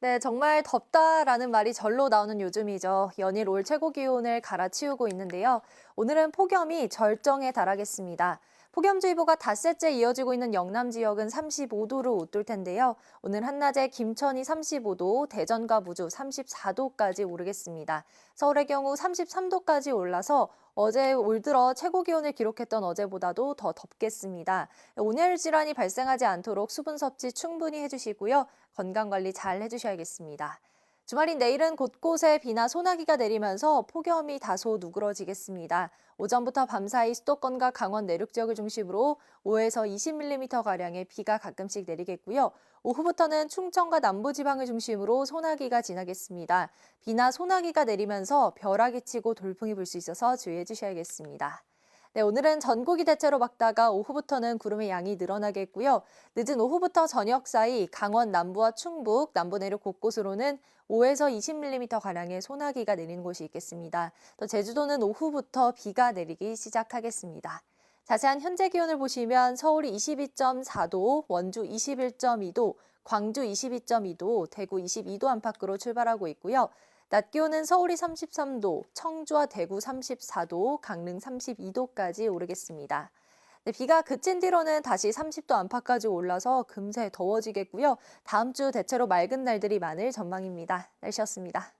네, 정말 덥다라는 말이 절로 나오는 요즘이죠. 연일 올 최고 기온을 갈아치우고 있는데요. 오늘은 폭염이 절정에 달하겠습니다. 폭염주의보가 닷새째 이어지고 있는 영남 지역은 35도를 웃돌 텐데요. 오늘 한낮에 김천이 35도, 대전과 무주 34도까지 오르겠습니다. 서울의 경우 33도까지 올라서 어제 올 들어 최고 기온을 기록했던 어제보다도 더 덥겠습니다. 온열 질환이 발생하지 않도록 수분 섭취 충분히 해주시고요. 건강 관리 잘 해주셔야겠습니다. 주말인 내일은 곳곳에 비나 소나기가 내리면서 폭염이 다소 누그러지겠습니다. 오전부터 밤사이 수도권과 강원 내륙 지역을 중심으로 5에서 20mm가량의 비가 가끔씩 내리겠고요. 오후부터는 충청과 남부 지방을 중심으로 소나기가 지나겠습니다. 비나 소나기가 내리면서 벼락이 치고 돌풍이 불 수 있어서 주의해 주셔야겠습니다. 네, 오늘은 전국이 대체로 맑다가 오후부터는 구름의 양이 늘어나겠고요. 늦은 오후부터 저녁 사이 강원 남부와 충북, 남부 내륙 곳곳으로는 5에서 20mm 가량의 소나기가 내리는 곳이 있겠습니다. 또 제주도는 오후부터 비가 내리기 시작하겠습니다. 자세한 현재 기온을 보시면 서울이 22.4도, 원주 21.2도, 광주 22.2도, 대구 22도 안팎으로 출발하고 있고요. 낮 기온은 서울이 33도, 청주와 대구 34도, 강릉 32도까지 오르겠습니다. 네, 비가 그친 뒤로는 다시 30도 안팎까지 올라서 금세 더워지겠고요. 다음 주 대체로 맑은 날들이 많을 전망입니다. 날씨였습니다.